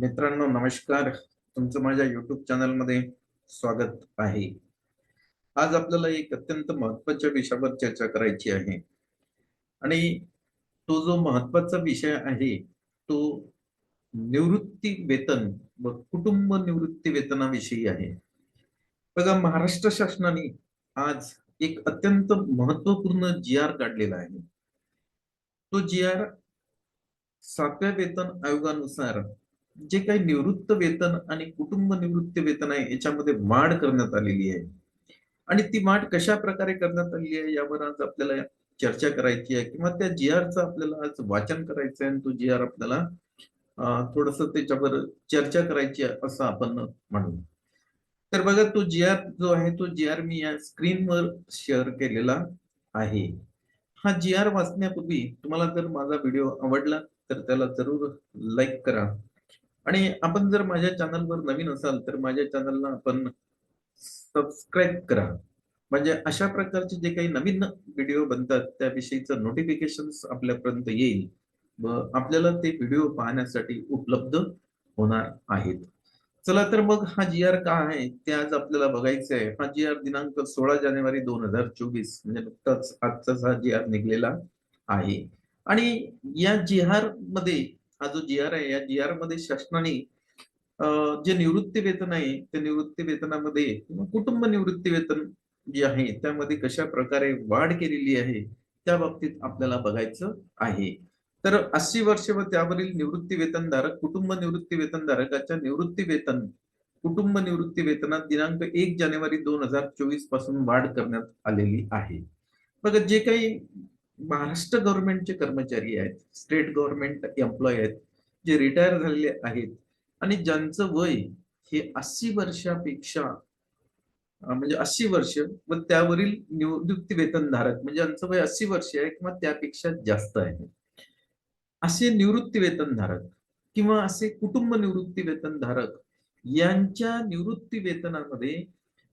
मित्रांनो नमस्कार. तुमचं माझ्या युट्यूब चॅनलमध्ये स्वागत आहे. आज आपल्याला एक अत्यंत महत्त्वाच्या विषयावर चर्चा करायची आहे. आणि तो जो महत्त्वाचा विषय आहे तो निवृत्ती वेतन व कुटुंब निवृत्ती वेतनाविषयी आहे. बघा महाराष्ट्र शासनाने आज एक अत्यंत महत्त्वपूर्ण जी आर काढलेला आहे. तो जी आर सातव्या वेतन आयोगानुसार जे काही निवृत्त वेतन आणि कुटुंब निवृत्ती वेतन आहे याच्यामध्ये वाढ करण्यात आलेली आहे. आणि ती वाढ कशा प्रकारे करण्यात आलेली आहे यावर आज आपल्याला चर्चा करायची आहे. किंवा त्या जी आरचं आपल्याला आज वाचन करायचं आहे आणि तो जी आर आपल्याला थोडस त्याच्यावर चर्चा करायची आहे असं आपण म्हणू. तर बघा तो जी आर जो आहे तो जी आर मी या स्क्रीनवर शेअर केलेला आहे. हा जी आर वाचण्यापूर्वी तुम्हाला जर माझा व्हिडिओ आवडला तर त्याला जरूर लाईक करा. आणि आपण जर माझ्या चॅनलवर नवीन असाल तर माझ्या चॅनलला आपण सबस्क्राईब करा. म्हणजे अशा प्रकारचे जे काही नवीन व्हिडिओ बनतात त्याविषयीचं नोटिफिकेशन आपल्यापर्यंत येईल व आपल्याला ते व्हिडिओ पाहण्यासाठी उपलब्ध होणार आहेत. चला तर मग हा जी आर का आहे ते आज आपल्याला बघायचं आहे. हा जी आर दिनांक सोळा जानेवारी दोन हजार चोवीस म्हणजे नुकताच आजचाच हा जी आर निघलेला आहे. आणि या जी आरमध्ये हा जो जी आर आहे या जी आरमध्ये शासनाने जे निवृत्ती वेतन आहे त्या निवृत्ती वेतनामध्ये किंवा कुटुंब निवृत्ती वेतन जे आहे त्यामध्ये कशा प्रकारे वाढ केलेली आहे त्या बाबतीत आपल्याला बघायचं आहे. तर अस्सी वर्ष व त्यावरील निवृत्ती वेतनधारक कुटुंब निवृत्ती वेतनधारकाच्या निवृत्ती वेतन कुटुंब निवृत्ती वेतनात दिनांक एक जानेवारी दोन हजार चोवीसपासून वाढ करण्यात आलेली आहे. बघा जे काही महाराष्ट्र गव्हर्नमेंटचे कर्मचारी आहेत स्टेट गव्हर्नमेंट एम्प्लॉय आहेत जे रिटायर झालेले आहेत आणि ज्यांचं वय हे अस्सी वर्षापेक्षा म्हणजे अस्सी वर्ष व त्यावरील निवृत्ती वेतनधारक म्हणजे ज्यांचं वय अस्सी वर्ष आहे किंवा त्यापेक्षा जास्त आहे. असे निवृत्ती वेतनधारक किंवा असे कुटुंब निवृत्ती वेतनधारक यांच्या निवृत्ती वेतनामध्ये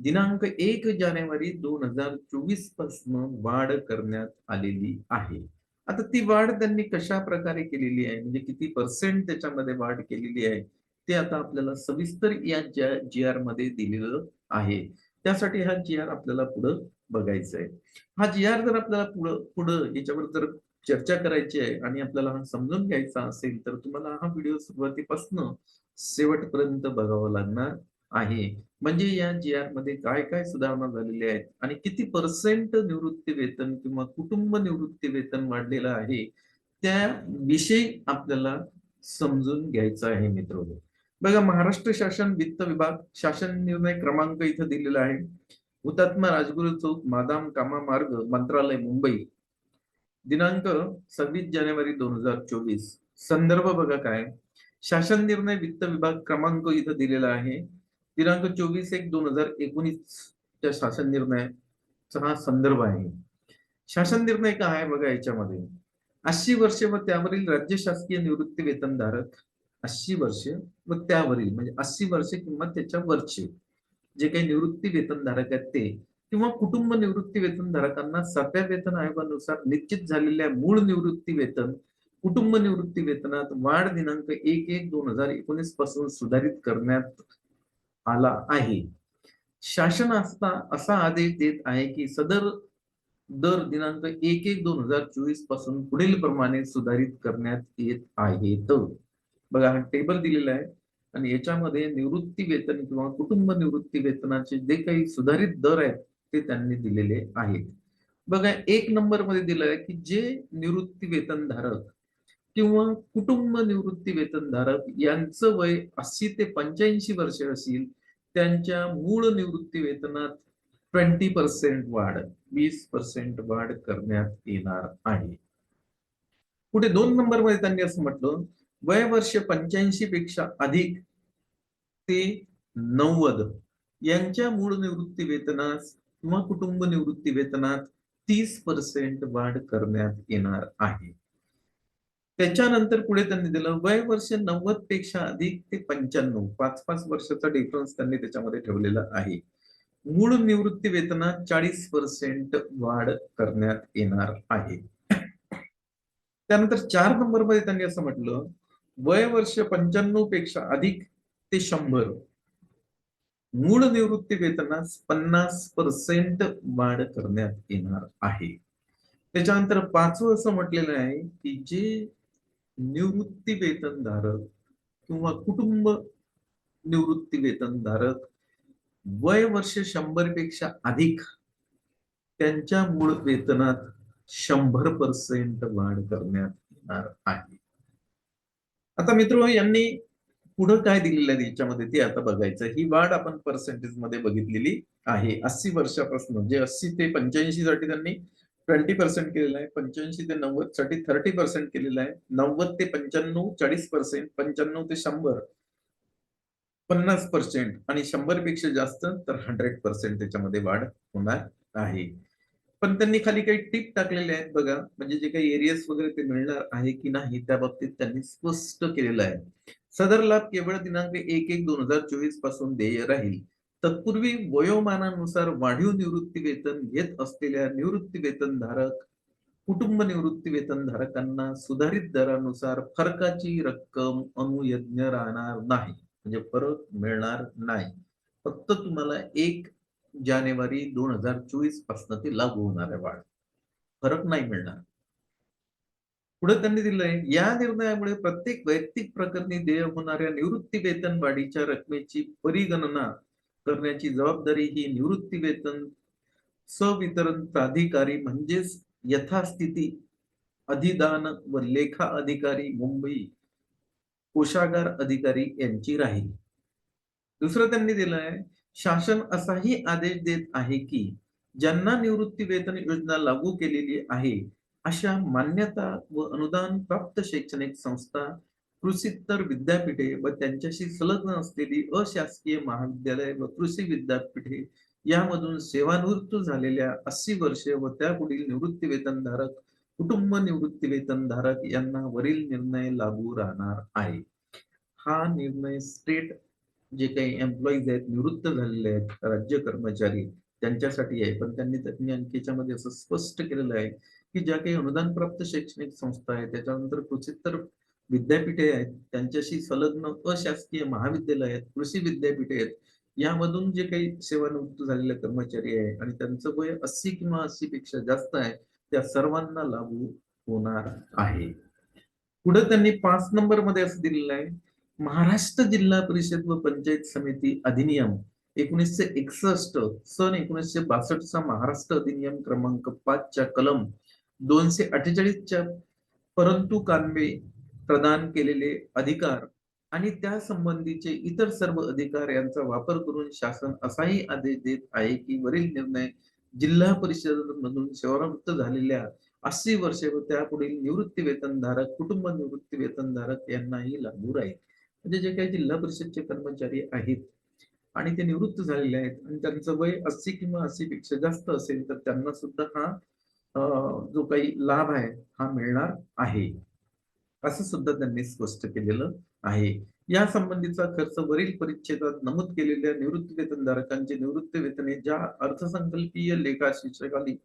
दिनांक एक जानेवारी दोन हजार चोवीसपासून वाढ करण्यात आलेली आहे. आता ती वाढ त्यांनी कशा प्रकारे केलेली आहे? म्हणजे किती पर्सेंट त्याच्यामध्ये वाढ केलेली आहे? ते आता आपल्याला सविस्तर या जी आरमध्ये दिलेलं आहे. त्यासाठी हा जी आर आपल्याला पुढं बघायचा आहे. हा जी आर जर आपल्याला पुढं पुढं याच्यावर जर चर्चा करायची आहे आणि आपल्याला हा समजून घ्यायचा असेल तर तुम्हाला हा व्हिडिओ सुरुवातीपासून शेवटपर्यंत बघावा लागणार. आहे. म्हणजे या जी आरमध्ये काय काय सुधारणा झालेल्या आहेत? आणि किती पर्सेंट निवृत्ती वेतन किंवा कुटुंब निवृत्ती वेतन वाढलेलं आहे? त्या विषयी आपल्याला समजून घ्यायचं आहे मित्र बघा महाराष्ट्र शासन वित्त विभाग शासन निर्णय क्रमांक इथं दिलेला आहे. हुतात्मा राजगुरु चौक मादाम कामा मार्ग मंत्रालय मुंबई. दिनांक सव्वीस जानेवारी दोन हजार चोवीस. संदर्भ बघा काय? शासन निर्णय वित्त विभाग क्रमांक इथं दिलेला आहे. दिनांक चोवीस एक दोन हजार एकोणीसच्या शासन निर्णयाचा हा संदर्भ आहे. शासन निर्णय काय आहे बघा याच्यामध्ये. अस्सी वर्ष व त्यावरील राज्य शासकीय निवृत्ती वेतनधारक अस्सी वर्ष व त्यावरील म्हणजे अस्सी वर्ष किंवा त्याच्या वरचे जे काही निवृत्ती वेतनधारक आहेत ते किंवा कुटुंब निवृत्ती वेतनधारकांना सातव्या वेतन आयोगानुसार निश्चित झालेल्या मूळ निवृत्ती वेतन कुटुंब निवृत्ती वेतनात वाढ दिनांक एक एक दोन हजार एकोणीसपासून सुधारित करण्यात आला आहे. शासन असता असा आदेश देत आहे की सदर दर दिनांक एक एक दोन हजार चोवीसपासून पुढील प्रमाणे सुधारित करण्यात येत आहेत. बघा हा टेबल दिलेला आहे आणि याच्यामध्ये निवृत्ती वेतन किंवा कुटुंब निवृत्ती वेतनाचे जे काही सुधारित दर आहेत ते त्यांनी दिलेले आहेत. बघा एक नंबरमध्ये दिलं आहे की जे निवृत्ती वेतनधारक किंवा कुटुंब निवृत्ती वेतनधारक यांचं वय अस्सी ते पंच्याऐंशी वर्ष असेल त्यांच्या मूळ निवृत्ती वेतनात ट्वेंटी पर्सेंट वाढ वीस पर्सेंट वाढ करण्यात येणार आहे. पुढे दोन नंबरमध्ये त्यांनी असं म्हटलं वय वर्ष पंच्याऐंशी पेक्षा अधिक ते नव्वद यांच्या मूळ निवृत्ती वेतनास किंवा कुटुंब निवृत्ती वेतनात तीस पर्सेंट वाढ करण्यात येणार आहे. त्याच्यानंतर पुढे त्यांनी दिलं वय वर्ष नव्वदपेक्षा अधिक ते पंच्याण्णव. पाच पाच वर्षाचा डिफरन्स त्यांनी त्याच्यामध्ये ठेवलेला आहे. मूळ निवृत्ती वेतनात चाळीस पर्सेंट वाढ करण्यात येणार आहे. त्यानंतर चार नंबरमध्ये त्यांनी असं म्हटलं वय वर्ष पंच्याण्णवपेक्षा अधिक ते शंभर. मूळ निवृत्ती वेतनास पन्नास पर्सेंट वाढ करण्यात येणार आहे. त्याच्यानंतर पाचवं असं म्हटलेलं आहे की जे निवृत्ती वेतनधारक किंवा कुटुंब निवृत्ती वेतनधारक वय वर्ष शंभरपेक्षा अधिक त्यांच्या मूळ वेतनात शंभर पर्सेंट वाढ करण्यात येणार आहे. आता मित्र यांनी पुढं काय दिलेलं आहे याच्यामध्ये ते आता बघायचं ही वाढ आपण पर्सेंटेजमध्ये बघितलेली आहे. अस्सी वर्षापासून जे अस्सी ते पंच्याऐंशी साठी त्यांनी ट्वेंटी पर्सेंट केलेलं आहे पंच्याऐंशी ते नव्वदसाठी थर्टी पर्सेंट केलेलं आहे नव्वद ते पंच्याण्णव चाळीस पर्सेंट पंच्याण्णव ते शंभर पन्नास पर्सेंट आणि शंभरपेक्षा जास्त तर हंड्रेड पर्सेंट त्याच्यामध्ये वाढ होणार आहे. पण त्यांनी खाली काही टिप टाकलेले आहेत बघा म्हणजे जे काही एरियाज वगैरे ते मिळणार आहे की नाही त्या बाबतीत त्यांनी स्पष्ट केलेलं आहे. सदर लाभ केवळ दिनांक एक एक दोन हजार चोवीसपासून देय राहील. तत्पूर्वी वयोमानानुसार वाढीव निवृत्ती वेतन घेत असलेल्या निवृत्ती वेतनधारक कुटुंब निवृत्ती वेतनधारकांना सुधारित दरानुसार फरकाची रक्कम अनुयज्ञ राहणार नाही म्हणजे फरक मिळणार नाही. फक्त तुम्हाला एक जानेवारी दोन हजार चोवीसपासून ते लागू होणार आहे वाढ. फरक नाही मिळणार. पुढे त्यांनी दिलंय या निर्णयामुळे प्रत्येक वैयक्तिक प्रकरणी देय होणाऱ्या निवृत्ती वेतन वाढीच्या रकमेची परिगणना करण्याची जबाबदारी ही निवृत्ती वेतन सवितरण प्राधिकारी म्हणजेच यथास्थिती अधिदान व लेखा अधिकारी मुंबई कोशागार अधिकारी यांची राहील. दुसरं त्यांनी दिलंय शासन असाही आदेश देत आहे की ज्यांना निवृत्ती वेतन योजना लागू केलेली आहे अशा मान्यता व अनुदान प्राप्त शैक्षणिक संस्था कृषीतर विद्यापीठे व त्यांच्याशी संलग्न असलेली अशासकीय महाविद्यालय व कृषी विद्यापीठे यामधून सेवानिवृत्त झालेल्या अस्सी वर्षे व त्यापुढील निवृत्ती वेतनधारक कुटुंब निवृत्ती वेतनधारक यांना वरील निर्णय लागू राहणार आहे. हा निर्णय स्टेट जे काही एम्प्लॉईज आहेत निवृत्त झालेले आहेत राज्य कर्मचारी त्यांच्यासाठी आहे. पण त्यांनी त्यांनी अंकेच्यामध्ये असं स्पष्ट केलेलं आहे की ज्या काही अनुदान प्राप्त शैक्षणिक संस्था आहेत त्याच्यानंतर कृषीतर विद्यापीठे आहेत त्यांच्याशी संलग्न अशासकीय महाविद्यालय आहेत कृषी विद्यापीठे आहेत यामधून जे काही सेवानिवृत्त झालेले कर्मचारी आहे आणि त्यांचं वय अस्सी किंवा अस्सी पेक्षा जास्त आहे त्या सर्वांना लागू होणार आहे. पुढे त्यांनी पाच नंबरमध्ये असं दिलेलं आहे महाराष्ट्र जिल्हा परिषद व पंचायत समिती अधिनियम एकोणीसशे एकसष्ट सन एकोणीसशे बासष्टचा महाराष्ट्र अधिनियम क्रमांक पाचच्या कलम दोनशे अठ्ठेचाळीसच्या परंतु कान्वे प्रदान केलेले अधिकार आणि त्या संबंधीचे इतर सर्व अधिकार यांचा वापर करून शासन असाही आदेश देत आहे की वरील निर्णय जिल्हा परिषद मधून सेवानिवृत्त झालेल्या अस्सी वर्षे व त्यापुढील निवृत्ती वेतनधारक कुटुंब निवृत्ती वेतनधारक यांनाही लागू राहील. म्हणजे जे काही जिल्हा परिषदचे कर्मचारी आहेत आणि ते निवृत्त झालेले आहेत आणि त्यांचं वय अस्सी किंवा अस्सी पेक्षा जास्त असेल तर त्यांना सुद्धा हा जो काही लाभ आहे हा मिळणार आहे. असं सुद्धा त्यांनी स्पष्ट केलेलं आहे. या संबंधीचा खर्च वरील परिच्छेदात नमूद केलेल्या निवृत्ती वेतनधारकांचे निवृत्ती वेतने ज्या अर्थसंकल्पीय लेखा शीर्षकाली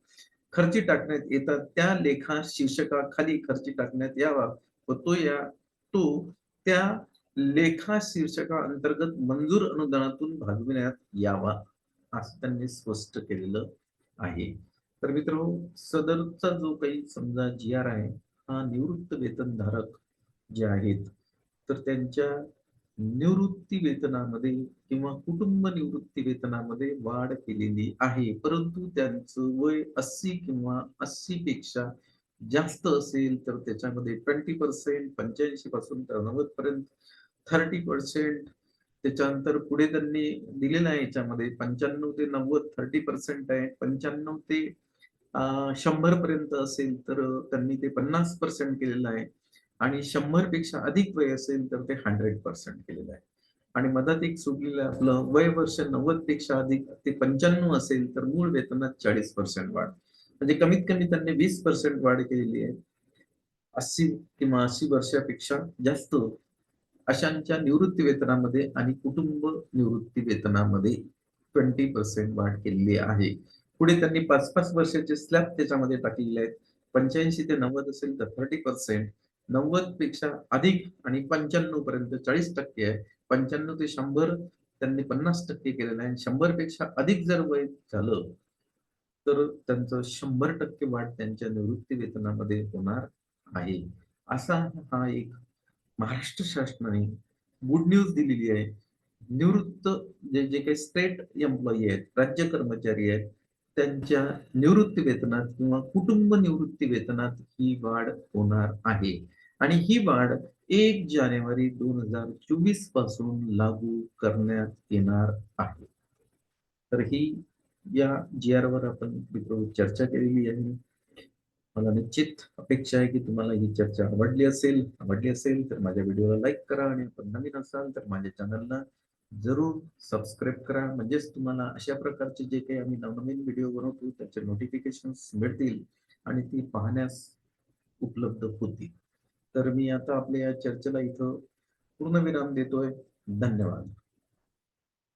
खर्ची टाकण्यात येतात त्या लेखा शीर्षकाखाली खर्ची टाकण्यात यावा व तो या तो त्या लेखा शीर्षका अंतर्गत मंजूर अनुदानातून भागविण्यात यावा असं त्यांनी स्पष्ट केलेलं आहे. तर मित्र सदरचा जो काही समजा जी आर आहे निवृत्त वेतनधारक जे आहेत तर त्यांच्या निवृत्ती वेतनामध्ये किंवा कुटुंब निवृत्ती वेतनामध्ये वाढ केलेली आहे. परंतु त्यांचं वय अस्सी किंवा अस्सी पेक्षा जास्त असेल तर त्याच्यामध्ये ट्वेंटी पर्सेंट पंच्याऐंशी पासून तर नव्वद पर्यंत थर्टी पर्सेंट. त्याच्यानंतर पुढे त्यांनी दिलेलं आहे याच्यामध्ये पंच्याण्णव ते नव्वद थर्टी पर्सेंट आहे. पंच्याण्णव ते शंभर पर्यंत असेल तर त्यांनी ते पन्नास पर्सेंट केलेलं आहे. आणि शंभरपेक्षा अधिक वय असेल तर ते हंड्रेड पर्सेंट केलेलं आहे. आणि मधात एक सोडलेलं आपलं वय वर्ष नव्वदपेक्षा अधिक ते पंच्याण्णव असेल तर मूळ वेतनात चाळीस पर्सेंट वाढ. म्हणजे कमीत कमी त्यांनी वीस पर्सेंट वाढ केलेली आहे. अस्सी किंवा अस्सी वर्षापेक्षा जास्त अशांच्या निवृत्ती वेतनामध्ये आणि कुटुंब निवृत्ती वेतनामध्ये ट्वेंटी पर्सेंट वाढ केलेली आहे. पुढे त्यांनी पाच पाच वर्षाचे स्लॅब त्याच्यामध्ये टाकलेले आहेत. पंच्याऐंशी ते नव्वद असेल तर थर्टी पर्सेंट नव्वदपेक्षा अधिक आणि पंच्याण्णव पर्यंत चाळीस टक्के आहे. पंच्याण्णव ते शंभर त्यांनी पन्नास टक्के केलेलं आहे. शंभरपेक्षा अधिक जर वय झालं तर त्यांचं शंभर टक्के वाढ त्यांच्या निवृत्ती वेतनामध्ये होणार आहे. असा हा एक महाराष्ट्र शासनाने गुड न्यूज दिलेली आहे. निवृत्त जे जे काही स्टेट एम्प्लॉई आहेत राज्य कर्मचारी आहेत त्यांच्या निवृत्ती वेतनात किंवा कुटुंब निवृत्ती वेतनात ही वाढ होणार आहे. आणि ही वाढ एक जानेवारी दोन हजार चोवीसपासून लागू करण्यात येणार आहे. तर ही या जी आर वर आपण मित्र चर्चा केलेली आहे. मला निश्चित अपेक्षा आहे की तुम्हाला ही चर्चा आवडली असेल आवडली असेल तर माझ्या व्हिडिओला लाईक करा आणि आपण नवीन असाल तर माझ्या चॅनलला जरूर सबस्क्राईब करा. म्हणजेच तुम्हाला अशा प्रकारचे जे काही आम्ही नवनवीन व्हिडिओ बनवतो त्याचे नोटिफिकेशन मिळतील आणि ती पाहण्यास उपलब्ध होतील. तर मी आता आपल्या या चर्चेला इथं पूर्ण विराम देतोय. धन्यवाद.